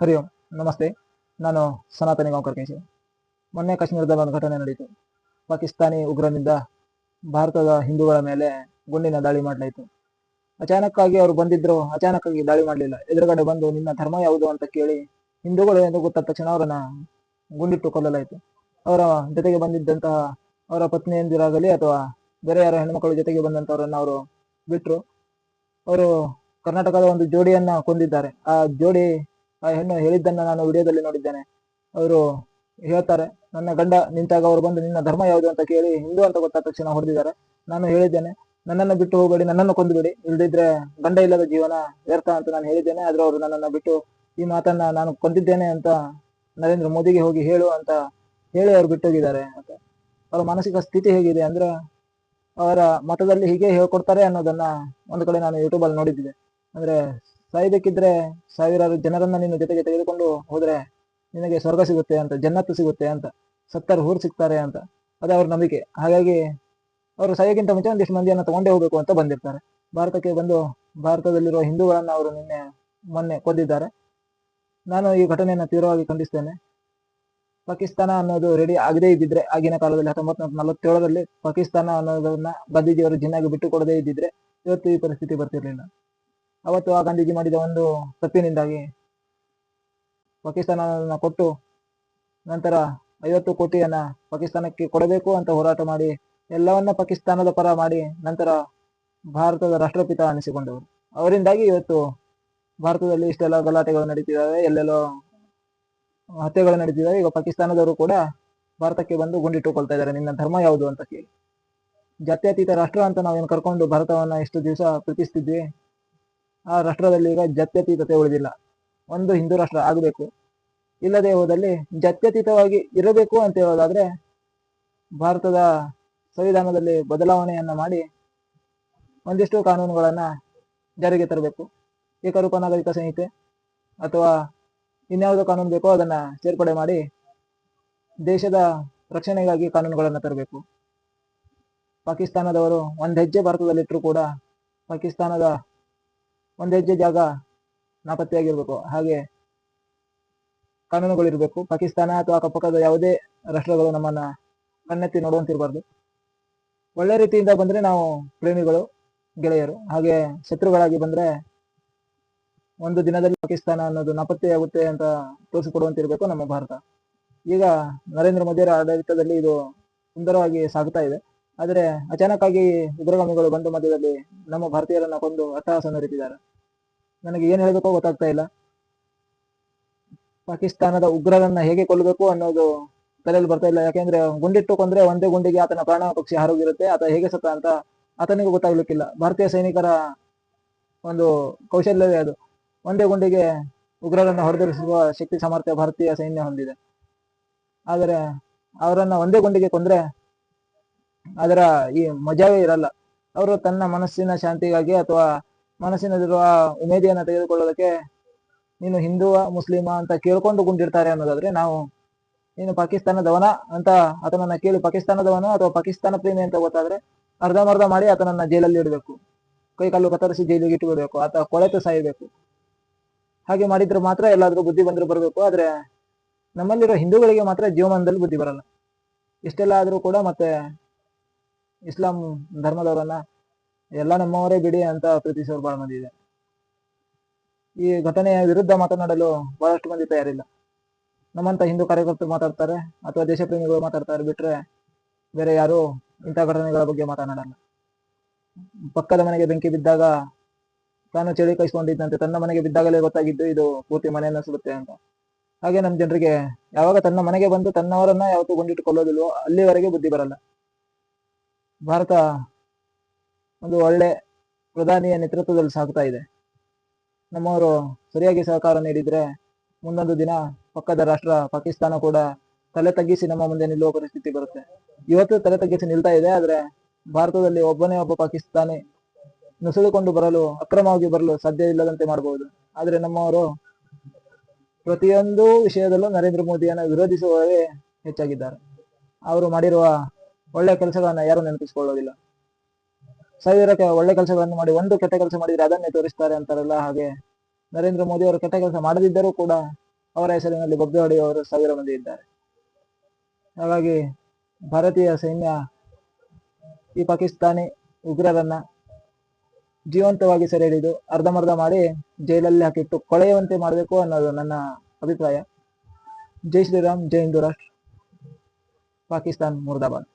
ಹರಿ ಓಂ ನಮಸ್ತೆ. ನಾನು ಸನಾತನಿ ಗಾಂವ್ಕರ್ ಕೇಶವ್ ಮೊನ್ನೆ ಕಾಶ್ಮೀರದ ಒಂದು ಘಟನೆ ನಡೆಯಿತು ಪಾಕಿಸ್ತಾನಿ ಉಗ್ರನಿಂದ ಭಾರತದ ಹಿಂದೂಗಳ ಮೇಲೆ ಗುಂಡಿನ ದಾಳಿ ಮಾಡಲಾಯಿತು. ಅಚಾನಕ್ಕಾಗಿ ಅವರು ಬಂದಿದ್ರು, ಅಚಾನಕ್ಕಾಗಿ ದಾಳಿ ಮಾಡಲಿಲ್ಲ. ಎದುರುಗಡೆ ಬಂದು, ನಿನ್ನ ಧರ್ಮ ಯಾವುದು? ಅಂತ ಕೇಳಿ ಹಿಂದೂಗಳು ಎಂದು ಗೊತ್ತಾದ ತಕ್ಷಣ ಅವರನ್ನ ಗುಂಡಿಟ್ಟು ಕೊಲ್ಲಲಾಯಿತು. ಅವರ ಜೊತೆಗೆ ಬಂದಿದ್ದಂತಹ ಅವರ ಪತ್ನಿಯಂದಿರಾಗಲಿ ಅಥವಾ ಬೇರೆ ಯಾರ ಹೆಣ್ಮಕ್ಳ ಜೊತೆಗೆ ಬಂದಂತವರನ್ನ ಅವರು ಬಿಟ್ರು. ಅವರು ಕರ್ನಾಟಕದ ಒಂದು ಜೋಡಿಯನ್ನ ಕೊಂದಿದ್ದಾರೆ. ಆ ಜೋಡಿ ಆ ಹೆಣ್ಣು ಹೇಳಿದ್ದನ್ನ ನಾನು ವಿಡಿಯೋದಲ್ಲಿ ನೋಡಿದ್ದೇನೆ. ಅವರು ಹೇಳ್ತಾರೆ, ನನ್ನ ಗಂಡ ನಿಂತಾಗ ಅವರು ಬಂದು ನಿನ್ನ ಧರ್ಮ ಯಾವುದು ಅಂತ ಕೇಳಿ ಹಿಂದೂ ಅಂತ ಗೊತ್ತಾದ ತಕ್ಷಣ ಹೊಡೆದಿದ್ದಾರೆ. ನಾನು ಹೇಳಿದ್ದೇನೆ, ನನ್ನನ್ನು ಬಿಟ್ಟು ಹೋಗಬೇಡಿ, ನನ್ನನ್ನು ಕೊಂದುಬೇಡಿ. ಇಲ್ಲದಿದ್ರೆ ಗಂಡ ಇಲ್ಲದ ಜೀವನ ವ್ಯರ್ಥ ಅಂತ ನಾನು ಹೇಳಿದ್ದೇನೆ. ಆದ್ರೆ ಅವರು ನನ್ನನ್ನು ಬಿಟ್ಟು ಈ ಮಾತನ್ನ ನಾನು ಕೊಂದಿದ್ದೇನೆ ಅಂತ ನರೇಂದ್ರ ಮೋದಿಗೆ ಹೋಗಿ ಹೇಳು ಅಂತ ಹೇಳಿ ಅವ್ರು ಬಿಟ್ಟೋಗಿದ್ದಾರೆ ಅಂತ. ಅವರ ಮಾನಸಿಕ ಸ್ಥಿತಿ ಹೇಗಿದೆ ಅಂದ್ರೆ ಅವರ ಮತದಲ್ಲಿ ಹೀಗೆ ಹೇಳ್ಕೊಡ್ತಾರೆ ಅನ್ನೋದನ್ನ ಒಂದು ಕಡೆ ನಾನು ಯೂಟ್ಯೂಬಲ್ಲಿ ನೋಡಿದ್ದೆ. ಅಂದ್ರೆ ಸಾಯ್ಬೇಕಿದ್ರೆ ಸಾವಿರಾರು ಜನರನ್ನ ನಿನ್ನ ಜೊತೆಗೆ ತೆಗೆದುಕೊಂಡು ಹೋದ್ರೆ ನಿನಗೆ ಸ್ವರ್ಗ ಸಿಗುತ್ತೆ ಅಂತ ಜನ್ನತ್ತು ಸಿಗುತ್ತೆ ಅಂತ, ಸತ್ತರು ಊರು ಸಿಗ್ತಾರೆ ಅಂತ. ಅದೇ ಅವ್ರ ನಂಬಿಕೆ. ಹಾಗಾಗಿ ಅವರು ಸಾಯೋಕ್ಕಿಂತ ಮುಂಚೆ ಒಂದಿಷ್ಟು ಮಂದಿಯನ್ನ ತಗೊಂಡೇ ಹೋಗ್ಬೇಕು ಅಂತ ಬಂದಿರ್ತಾರೆ. ಭಾರತಕ್ಕೆ ಬಂದು ಭಾರತದಲ್ಲಿರುವ ಹಿಂದೂಗಳನ್ನ ಅವರು ನಿನ್ನೆ ಮೊನ್ನೆ ಕೊಂದಿದ್ದಾರೆ ನಾನು ಈ ಘಟನೆಯನ್ನು ತೀವ್ರವಾಗಿ ಖಂಡಿಸ್ತೇನೆ. ಪಾಕಿಸ್ತಾನ ಅನ್ನೋದು ರೆಡಿ ಆಗದೇ ಇದ್ದಿದ್ರೆ, ಆಗಿನ ಕಾಲದಲ್ಲಿ ಹತ್ತೊಂಬತ್ ನೂರ ನಲವತ್ತೇಳರಲ್ಲಿ ಪಾಕಿಸ್ತಾನ ಅನ್ನೋದನ್ನ ಗಾಂಧೀಜಿಯವರು ಜಿನ್ನಾಗಿ ಬಿಟ್ಟು ಕೊಡದೇ ಇದ್ದಿದ್ರೆ ಇವತ್ತು ಈ ಪರಿಸ್ಥಿತಿ ಬರ್ತಿರ್ಲಿಲ್ಲ. ಅವತ್ತು ಆ ಗಾಂಧೀಜಿ ಮಾಡಿದ ಒಂದು ತಪ್ಪಿನಿಂದಾಗಿ ಪಾಕಿಸ್ತಾನವನ್ನ ಕೊಟ್ಟು ನಂತರ ಐವತ್ತು ಕೋಟಿಯನ್ನ ಪಾಕಿಸ್ತಾನಕ್ಕೆ ಕೊಡಬೇಕು ಅಂತ ಹೋರಾಟ ಮಾಡಿ, ಎಲ್ಲವನ್ನ ಪಾಕಿಸ್ತಾನದ ಪರ ಮಾಡಿ ನಂತರ ಭಾರತದ ರಾಷ್ಟ್ರಪಿತ ಅನಿಸಿಕೊಂಡವರು. ಅವರಿಂದಾಗಿ ಇವತ್ತು ಭಾರತದಲ್ಲಿ ಇಷ್ಟೆಲ್ಲ ಗಲಾಟೆಗಳು ನಡೀತಿದ್ದಾವೆ, ಎಲ್ಲೆಲ್ಲೋ ಹತ್ಯೆಗಳು ನಡೀತಿದ್ದಾವೆ. ಈಗ ಪಾಕಿಸ್ತಾನದವರು ಕೂಡ ಭಾರತಕ್ಕೆ ಬಂದು ಗುಂಡಿಟ್ಟುಕೊಳ್ತಾ ಇದ್ದಾರೆ. ನಿನ್ನ ಧರ್ಮ ಯಾವುದು ಅಂತ ಕೇಳಿ. ಜಾತ್ಯತೀತ ರಾಷ್ಟ್ರ ಅಂತ ನಾವೇನು ಕರ್ಕೊಂಡು ಭಾರತವನ್ನ ಎಷ್ಟು ದಿವಸ ಪ್ರೀತಿಸ್ತಿದ್ವಿ ಆ ರಾಷ್ಟ್ರದಲ್ಲಿ ಈಗ ಜಾತ್ಯತೀತತೆ ಉಳಿದಿಲ್ಲ. ಒಂದು ಹಿಂದೂ ರಾಷ್ಟ್ರ ಆಗಬೇಕು, ಇಲ್ಲದೆ ಹೋದಲ್ಲಿ ಜಾತ್ಯತೀತವಾಗಿ ಇರಬೇಕು ಅಂತ ಹೇಳೋದಾದ್ರೆ ಭಾರತದ ಸಂವಿಧಾನದಲ್ಲಿ ಬದಲಾವಣೆಯನ್ನ ಮಾಡಿ ಒಂದಿಷ್ಟು ಕಾನೂನುಗಳನ್ನ ಜಾರಿಗೆ ತರಬೇಕು. ಏಕರೂಪ ನಾಗರಿಕ ಸಂಹಿತೆ ಅಥವಾ ಇನ್ಯಾವುದೋ ಕಾನೂನು ಬೇಕೋ ಅದನ್ನ ಸೇರ್ಪಡೆ ಮಾಡಿ ದೇಶದ ರಕ್ಷಣೆಗಾಗಿ ಕಾನೂನುಗಳನ್ನು ತರಬೇಕು. ಪಾಕಿಸ್ತಾನದವರು ಒಂದು ಹೆಜ್ಜೆ ಭಾರತದಲ್ಲಿಟ್ಟರೂ ಕೂಡ ಪಾಕಿಸ್ತಾನದ ಒಂದ್ ಹೆಜ್ಜೆ ಜಾಗ ನಾಪತ್ತೆಯಾಗಿರ್ಬೇಕು. ಹಾಗೆ ಕಾನೂನುಗಳಿರ್ಬೇಕು. ಪಾಕಿಸ್ತಾನ ಅಥವಾ ಅಕ್ಕಪಕ್ಕದ ಯಾವುದೇ ರಾಷ್ಟ್ರಗಳು ನಮ್ಮನ್ನ ಕಣ್ಣೆತ್ತಿ ನೋಡುವಂತಿರಬಾರ್ದು. ಒಳ್ಳೆ ರೀತಿಯಿಂದ ಬಂದ್ರೆ ನಾವು ಪ್ರೇಮಿಗಳು, ಗೆಳೆಯರು. ಹಾಗೆ ಶತ್ರುಗಳಾಗಿ ಬಂದ್ರೆ ಒಂದು ದಿನದಲ್ಲಿ ಪಾಕಿಸ್ತಾನ ಅನ್ನೋದು ನಾಪತ್ತೆಯಾಗುತ್ತೆ ಅಂತ ತೋರಿಸಿಕೊಡುವಂತಿರ್ಬೇಕು ನಮ್ಮ ಭಾರತ. ಈಗ ನರೇಂದ್ರ ಮೋದಿಯವರ ಆಡಳಿತದಲ್ಲಿ ಇದು ಸುಂದರವಾಗಿ ಸಾಗ್ತಾ ಇದೆ. ಆದರೆ ಅಚಾನಕ್ ಆಗಿ ಉಗ್ರಗಾಮಿಗಳು ಬಂದು ಮಧ್ಯದಲ್ಲಿ ನಮ್ಮ ಭಾರತೀಯರನ್ನ ಕೊಂದು ಅಟ್ಟಹಾಸ ನಡೆಸಿದ್ದಾರೆ ನನಗೆ ಏನ್ ಹೇಳಬೇಕೋ ಗೊತ್ತಾಗ್ತಾ ಇಲ್ಲ. ಪಾಕಿಸ್ತಾನದ ಉಗ್ರರನ್ನ ಹೇಗೆ ಕೊಲ್ಲಬೇಕು ಅನ್ನೋದು ತಲೆಯಲ್ಲಿ ಬರ್ತಾ ಇಲ್ಲ. ಯಾಕೆಂದ್ರೆ ಗುಂಡಿಟ್ಟು ಕೊಂದ್ರೆ ಒಂದೇ ಗುಂಡಿಗೆ ಆತನ ಪ್ರಾಣ ಪಕ್ಷಿ ಹಾರೋಗಿರುತ್ತೆ. ಆತ ಹೇಗೆ ಸತ್ತ ಅಂತ ಆತನಿಗೂ ಗೊತ್ತಾಗ್ಲಿಕ್ಕಿಲ್ಲ. ಭಾರತೀಯ ಸೈನಿಕರ ಒಂದು ಕೌಶಲ್ಯವೇ ಅದು. ಒಂದೇ ಗುಂಡಿಗೆ ಉಗ್ರರನ್ನ ಹೊಡೆದಿರಿಸುವ ಶಕ್ತಿ ಸಾಮರ್ಥ್ಯ ಭಾರತೀಯ ಸೈನ್ಯ ಹೊಂದಿದೆ. ಆದರೆ ಅವರನ್ನ ಒಂದೇ ಗುಂಡಿಗೆ ಕೊಂದ್ರೆ ಅದರ ಈ ಮಜಾವೇ ಇರಲ್ಲ. ಅವರು ತನ್ನ ಮನಸ್ಸಿನ ಶಾಂತಿಗಾಗಿ ಅಥವಾ ಮನಸ್ಸಿನಲ್ಲಿರುವ ಉಮೇದಿಯನ್ನು ತೆಗೆದುಕೊಳ್ಳೋದಕ್ಕೆ ನೀನು ಹಿಂದೂ, ಮುಸ್ಲಿಮ ಅಂತ ಕೇಳ್ಕೊಂಡು ಗುಂಡಿರ್ತಾರೆ ಅನ್ನೋದಾದ್ರೆ ನಾವು ನೀನು ಪಾಕಿಸ್ತಾನದವನ ಅಂತ ಆತನನ್ನ ಕೇಳಿ ಪಾಕಿಸ್ತಾನದವನ ಅಥವಾ ಪಾಕಿಸ್ತಾನ ಪ್ರೇಮಿ ಅಂತ ಗೊತ್ತಾದ್ರೆ ಅರ್ಧಮರ್ಧ ಮಾಡಿ ಆತನನ್ನ ಜೈಲಲ್ಲಿ ಇಡಬೇಕು. ಕೈ ಕಾಲು ಕತ್ತರಿಸಿ ಜೈಲಿಗೆ ಇಟ್ಟು ಬಿಡಬೇಕು ಆತ ಕೊಳೆತು ಸಾಯಬೇಕು. ಹಾಗೆ ಮಾಡಿದ್ರೆ ಮಾತ್ರ ಎಲ್ಲಾದ್ರೂ ಬುದ್ಧಿ ಬಂದ್ರೆ ಬರಬೇಕು. ಆದ್ರೆ ನಮ್ಮಲ್ಲಿರೋ ಹಿಂದೂಗಳಿಗೆ ಮಾತ್ರ ಜೀವಮಾನದಲ್ಲಿ ಬುದ್ಧಿ ಬರಲ್ಲ. ಇಷ್ಟೆಲ್ಲ ಆದ್ರೂ ಕೂಡ ಮತ್ತೆ ಇಸ್ಲಾಂ ಧರ್ಮದವರನ್ನ ಎಲ್ಲ ನಮ್ಮವರೇ ಬಿಡಿ ಅಂತ ಪ್ರೀತಿಸೋರು ಬಹಳ ಮಂದಿ ಇದೆ. ಈ ಘಟನೆಯ ವಿರುದ್ಧ ಮಾತನಾಡಲು ಬಹಳಷ್ಟು ಮಂದಿ ತಯಾರಿಲ್ಲ. ನಮ್ಮಂತ ಹಿಂದೂ ಕಾರ್ಯಕರ್ತರು ಮಾತಾಡ್ತಾರೆ ಅಥವಾ ದೇಶಪ್ರೇಮಿಗಳು ಮಾತಾಡ್ತಾರೆ ಬಿಟ್ರೆ ಬೇರೆ ಯಾರು ಇಂಥ ಘಟನೆಗಳ ಬಗ್ಗೆ ಮಾತನಾಡಲ್ಲ. ಪಕ್ಕದ ಮನೆಗೆ ಬೆಂಕಿ ಬಿದ್ದಾಗ ತಾನು ಚಳಿ ಕೈಸ್ಕೊಂಡಿದ್ದಂತೆ ತನ್ನ ಮನೆಗೆ ಬಿದ್ದಾಗಲೇ ಗೊತ್ತಾಗಿದ್ದು ಇದು ಪೂರ್ತಿ ಮನೆಯನ್ನು ಸುಡುತ್ತೆ ಅಂತ. ಹಾಗೆ ನಮ್ಮ ಜನರಿಗೆ ಯಾವಾಗ ತನ್ನ ಮನೆಗೆ ಬಂದು ತನ್ನವರನ್ನ ಯಾವತ್ತೂ ಗುಂಡಿಟ್ಟುಕೊಳ್ಳೋದಿಲ್ವೋ ಅಲ್ಲಿವರೆಗೆ ಬುದ್ಧಿ ಬರಲ್ಲ. ಭಾರತ ಒಂದು ಒಳ್ಳೆ ಪ್ರಧಾನಿಯ ನೇತೃತ್ವದಲ್ಲಿ ಸಾಗ್ತಾ ಇದೆ. ನಮ್ಮವರು ಸರಿಯಾಗಿ ಸಹಕಾರ ನೀಡಿದರೆ ಮುಂದೊಂದು ದಿನ ಪಕ್ಕದ ರಾಷ್ಟ್ರ ಪಾಕಿಸ್ತಾನ ಕೂಡ ತಲೆ ತಗ್ಗಿಸಿ ನಮ್ಮ ಮುಂದೆ ನಿಲ್ಲುವ ಪರಿಸ್ಥಿತಿ ಬರುತ್ತೆ. ಇವತ್ತು ತಲೆ ತಗ್ಗಿಸಿ ನಿಲ್ತಾ ಇದೆ, ಆದರೆ ಭಾರತದಲ್ಲಿ ಒಬ್ಬನೇ ಒಬ್ಬ ಪಾಕಿಸ್ತಾನಿ ನುಸುಳಿಕೊಂಡು ಬರಲು, ಅಕ್ರಮವಾಗಿ ಬರಲು ಸಾಧ್ಯ ಇಲ್ಲದಂತೆ ಮಾಡಬಹುದು ಆದರೆ ನಮ್ಮವರು ಪ್ರತಿಯೊಂದು ವಿಷಯದಲ್ಲೂ ನರೇಂದ್ರ ಮೋದಿಯನ್ನು ವಿರೋಧಿಸುವವರೇ ಹೆಚ್ಚಾಗಿದ್ದಾರೆ. ಅವರು ಮಾಡಿರುವ ಒಳ್ಳೆ ಕೆಲಸಗಳನ್ನ ಯಾರು ನೆನಪಿಸ್ಕೊಳ್ಳೋದಿಲ್ಲ. ಸಾವಿರಕ್ಕೆ ಒಳ್ಳೆ ಕೆಲಸಗಳನ್ನು ಮಾಡಿ, ಒಂದು ಕೆಟ್ಟ ಕೆಲಸ ಮಾಡಿದ್ರೆ ಅದನ್ನೇ ತೋರಿಸ್ತಾರೆ ಅಂತಾರಲ್ಲ, ಹಾಗೆ ನರೇಂದ್ರ ಮೋದಿ ಅವರು ಕೆಟ್ಟ ಕೆಲಸ ಮಾಡದಿದ್ದರೂ ಕೂಡ ಅವರ ಹೆಸರಿನಲ್ಲಿ ಬೊಬ್ಬೆ ಹೊಡೆಯುವವರು ಸಾವಿರ ಮಂದಿ ಇದ್ದಾರೆ. ಹಾಗಾಗಿ ಭಾರತೀಯ ಸೈನ್ಯ ಈ ಪಾಕಿಸ್ತಾನಿ ಉಗ್ರರನ್ನ ಜೀವಂತವಾಗಿ ಸೆರೆ ಹಿಡಿದು ಅರ್ಧಮರ್ಧ ಮಾಡಿ ಜೈಲಲ್ಲಿ ಹಾಕಿಟ್ಟು ಕೊಳೆಯುವಂತೆ ಮಾಡಬೇಕು ಅನ್ನೋದು ನನ್ನ ಅಭಿಪ್ರಾಯ. ಜೈ ಶ್ರೀರಾಮ್, ಜೈ ಹಿಂದೂ ರಾಷ್ಟ್ರ. ಪಾಕಿಸ್ತಾನ್ ಮುರ್ದಾಬಾದ್.